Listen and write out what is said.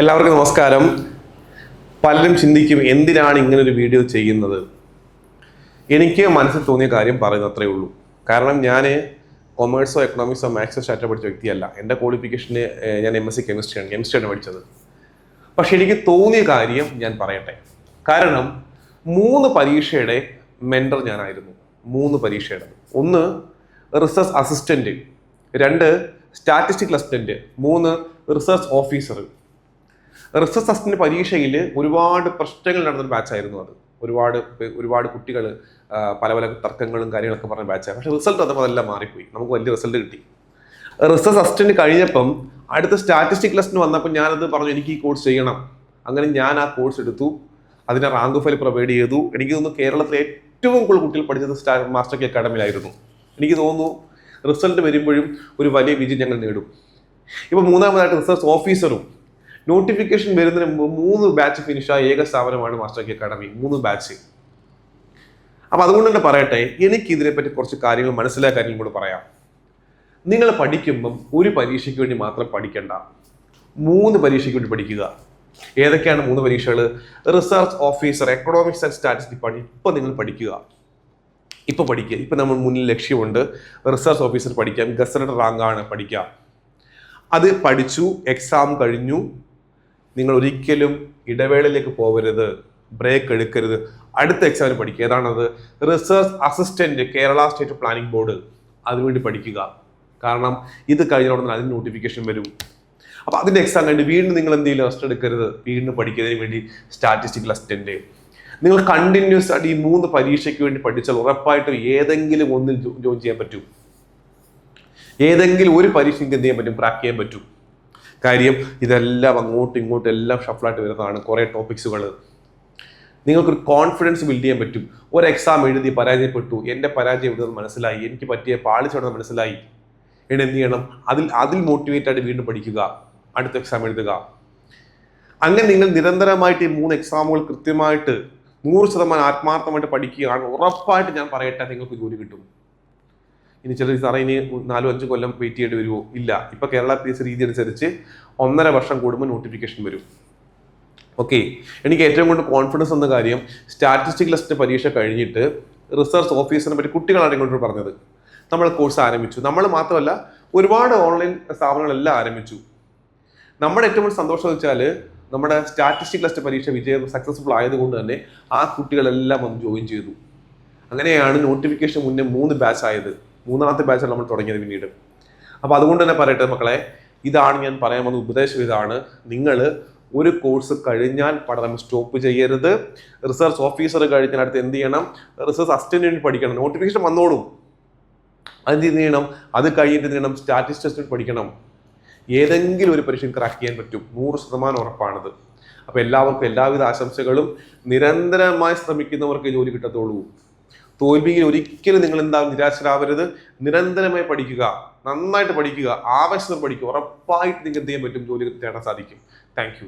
എല്ലാവർക്കും നമസ്കാരം. പലരും ചിന്തിക്കും എന്തിനാണ് ഇങ്ങനെ ഒരു വീഡിയോ ചെയ്യുന്നത്? എനിക്ക് മനസ്സിൽ തോന്നിയ കാര്യം പറയുന്നത് അത്രേ ഉള്ളൂ. കാരണം ഞാൻ കൊമേഴ്സോ എക്കണോമിക്സോ മാത്സോ സ്റ്റാറ്റോ പഠിച്ച വ്യക്തിയല്ല. എന്റെ ക്വാളിഫിക്കേഷന് ഞാൻ എം എസ് സി കെമിസ്ട്രിയാണ് കെമിസ്ട്രിയാണ് പഠിച്ചത്. പക്ഷെ എനിക്ക് തോന്നിയ കാര്യം ഞാൻ പറയട്ടെ. കാരണം മൂന്ന് പരീക്ഷയുടെ മെന്റർ ഞാനായിരുന്നു. മൂന്ന് പരീക്ഷയുടെ. ഒന്ന് റിസർച്ച് അസിസ്റ്റന്റ് രണ്ട് സ്റ്റാറ്റിസ്റ്റിക്കൽ അസിസ്റ്റന്റ് മൂന്ന് റിസർച്ച് ഓഫീസർ റിസർച്ച് അസിസ്റ്റന്റ് പരീക്ഷയിൽ ഒരുപാട് പ്രശ്നങ്ങൾ നടന്നൊരു ബാച്ചായിരുന്നു അത്. ഒരുപാട് ഒരുപാട് കുട്ടികൾ പല പല തർക്കങ്ങളും കാര്യങ്ങളൊക്കെ പറഞ്ഞ ബാച്ചാണ്. പക്ഷെ റിസൾട്ട് വന്നപ്പോൾ അതെല്ലാം മാറിപ്പോയി. നമുക്ക് വലിയ റിസൾട്ട് കിട്ടി. റിസർച്ച് അസിസ്റ്റന്റ് കഴിഞ്ഞപ്പം അടുത്ത സ്റ്റാറ്റിസ്റ്റിക് ലെസ്റ്റിന് വന്നപ്പോൾ ഞാനത് പറഞ്ഞു എനിക്ക് ഈ കോഴ്സ് ചെയ്യണം. അങ്ങനെ ഞാൻ ആ കോഴ്സ് എടുത്തു. അതിനെ റാങ്ക് ഫയൽ പ്രൊവൈഡ് ചെയ്തു. എനിക്ക് തോന്നുന്നു കേരളത്തിലെ ഏറ്റവും കൂടുതൽ കുട്ടികൾ പഠിച്ചത് സ്റ്റാ മാസ്റ്റർ കെ അക്കാഡമിയിലായിരുന്നു. എനിക്ക് തോന്നുന്നു റിസൾട്ട് വരുമ്പോഴും ഒരു വലിയ വിജയം ഞങ്ങൾ നേടും. ഇപ്പോൾ മൂന്നാമതായിട്ട് റിസർച്ച് ഓഫീസറും നോട്ടിഫിക്കേഷൻ വരുന്നതിന് മുമ്പ് മൂന്ന് ബാച്ച് ഫിനിഷായ ഏക സ്ഥാപനമാണ് മാസ്റ്റർ കെ അക്കാഡമി. മൂന്ന് ബാച്ച് അപ്പൊ അതുകൊണ്ട് തന്നെ പറയട്ടെ എനിക്ക് ഇതിനെപ്പറ്റി കുറച്ച് കാര്യങ്ങൾ മനസ്സിലാക്കാനും കൂടെ പറയാം. നിങ്ങൾ പഠിക്കുമ്പം ഒരു പരീക്ഷയ്ക്ക് വേണ്ടി മാത്രം പഠിക്കണ്ട. മൂന്ന് പരീക്ഷയ്ക്ക് വേണ്ടി പഠിക്കുക. ഏതൊക്കെയാണ് മൂന്ന് പരീക്ഷകൾ? Research officer economics and statistic പണി ഇപ്പൊ നിങ്ങൾ പഠിക്കുക. ഇപ്പൊ പഠിക്കുക. ഇപ്പൊ നമ്മൾ മുന്നിൽ ലക്ഷ്യമുണ്ട്. റിസർച്ച് ഓഫീസർ പഠിക്കാം. ഗസറ്റഡ് റാങ്കാണ് പഠിക്കാം. അത് പഠിച്ചു എക്സാം കഴിഞ്ഞു നിങ്ങൾ ഒരിക്കലും ഇടവേളയിലേക്ക് പോകരുത് ബ്രേക്ക് എടുക്കരുത്. അടുത്ത എക്സാമിന് പഠിക്കുക. ഏതാണത്? Research assistant Kerala state planning board അതിനുവേണ്ടി പഠിക്കുക. കാരണം ഇത് കഴിഞ്ഞ ഉടനെ അതിന് നോട്ടിഫിക്കേഷൻ വരും. അപ്പോൾ അതിന്റെ എക്സാം കഴിഞ്ഞ് വീണ്ടും നിങ്ങൾ എന്തെങ്കിലും റെസ്റ്റ് എടുക്കരുത്. വീണ്ടും പഠിക്കുന്നതിന് വേണ്ടി സ്റ്റാറ്റിസ്റ്റിക്കൽ അസിസ്റ്റന്റ് നിങ്ങൾ കണ്ടിന്യൂസ് ആയിട്ട് ഈ മൂന്ന് പരീക്ഷയ്ക്ക് വേണ്ടി പഠിച്ചാൽ ഉറപ്പായിട്ടും ഏതെങ്കിലും ഒന്നിൽ ജോയിൻ ചെയ്യാൻ പറ്റും. ഏതെങ്കിലും ഒരു പരീക്ഷ നിങ്ങൾക്ക് എന്ത് ചെയ്യാൻ പറ്റും? ക്രാക്ക് ചെയ്യാൻ പറ്റും. കാര്യം ഇതെല്ലാം അങ്ങോട്ടും ഇങ്ങോട്ടും എല്ലാം ഷഫിളായിട്ട് വരുന്നതാണ് കുറേ ടോപ്പിക്സുകൾ നിങ്ങൾക്കൊരു കോൺഫിഡൻസ് ബിൽഡ് ചെയ്യാൻ പറ്റും. ഒരു എക്സാം എഴുതി പരാജയപ്പെട്ടു. എന്റെ പരാജയം എഴുതുന്നത് മനസ്സിലായി? എനിക്ക് പറ്റിയ പാളിച്ചോടുന്നത് മനസ്സിലായി. എന്നെ എന്ത് ചെയ്യണം? അതിൽ അതിൽ മോട്ടിവേറ്റ് ആയിട്ട് വീണ്ടും പഠിക്കുക. അടുത്ത എക്സാം എഴുതുക. അങ്ങനെ നിങ്ങൾ നിരന്തരമായിട്ട് ഈ മൂന്ന് എക്സാമുകൾ കൃത്യമായിട്ട് നൂറ് ശതമാനം ആത്മാർത്ഥമായിട്ട് പഠിക്കുകയാണ്. ഉറപ്പായിട്ട് ഞാൻ പറയട്ടെ നിങ്ങൾക്ക് ജോലി കിട്ടും. ഇനി ചിലർ സാറേ ഇനി നാലോ അഞ്ച് കൊല്ലം വെയിറ്റ് ചെയ്യേണ്ടി വരുമോ ഇല്ല. ഇപ്പൊ കേരള പി എസ് രീതി അനുസരിച്ച് ഒന്നര വർഷം കൂടുമ്പോൾ നോട്ടിഫിക്കേഷൻ വരും. ഓക്കെ എനിക്ക് ഏറ്റവും കൂടുതൽ കോൺഫിഡൻസ് എന്ന കാര്യം സ്റ്റാറ്റിസ്റ്റിക് ലിസ്റ്റ് പരീക്ഷ കഴിഞ്ഞിട്ട് റിസർച്ച് ഓഫീസറിനെ പറ്റി കുട്ടികളാണ് ഇങ്ങോട്ട് പറഞ്ഞത്. നമ്മൾ കോഴ്സ് ആരംഭിച്ചു. നമ്മൾ മാത്രമല്ല ഒരുപാട് ഓൺലൈൻ സ്ഥാപനങ്ങളെല്ലാം ആരംഭിച്ചു. നമ്മുടെ ഏറ്റവും കൂടുതൽ സന്തോഷം വെച്ചാൽ നമ്മുടെ സ്റ്റാറ്റിസ്റ്റിക് ലിസ്റ്റ് പരീക്ഷ വിജയം സക്സസ്ഫുൾ ആയതുകൊണ്ട് തന്നെ ആ കുട്ടികളെല്ലാം വന്ന് ജോയിൻ ചെയ്തു. അങ്ങനെയാണ് നോട്ടിഫിക്കേഷൻ മുന്നേ മൂന്ന് ബാച്ച് ആയത്. മൂന്നാമത്തെ ബാച്ചാണ് നമ്മൾ തുടങ്ങിയത് പിന്നീട്. അപ്പോൾ അതുകൊണ്ട് തന്നെ പറയട്ടെ മക്കളെ ഇതാണ് ഞാൻ പറയാൻ വന്ന ഉപദേശം ഇതാണ് നിങ്ങൾ ഒരു കോഴ്സ് കഴിഞ്ഞാൽ പഠനം സ്റ്റോപ്പ് ചെയ്യരുത്. റിസർച്ച് ഓഫീസർ കഴിഞ്ഞാൽ അടുത്ത് എന്ത് ചെയ്യണം? റിസർച്ച് അസിസ്റ്റന്റ് വേണ്ടി പഠിക്കണം. നോട്ടിഫിക്കേഷൻ വന്നോളും. അത് എന്ത് ചെയ്യണം? അത് കഴിഞ്ഞിട്ട് എന്ത് ചെയ്യണം? സ്റ്റാറ്റിസ്റ്റിക്സ് പഠിക്കണം. ഏതെങ്കിലും ഒരു പരീക്ഷ ക്രാക്ക് ചെയ്യാൻ പറ്റും. നൂറ് ശതമാനം ഉറപ്പാണത്. അപ്പോൾ എല്ലാവർക്കും എല്ലാവിധ ആശംസകളും. നിരന്തരമായി ശ്രമിക്കുന്നവർക്ക് ജോലി കിട്ടത്തുള്ളൂ. തോൽവിയിൽ ഒരിക്കലും നിങ്ങൾ എന്താ നിരാശരാവരുത്. നിരന്തരമായി പഠിക്കുക. നന്നായിട്ട് പഠിക്കുക. ആവശ്യത്തിന് പഠിക്കുക. ഉറപ്പായിട്ട് നിങ്ങൾക്ക് എന്ത് ചെയ്യാൻ പറ്റും? ജോലി തേടാൻ സാധിക്കും. താങ്ക്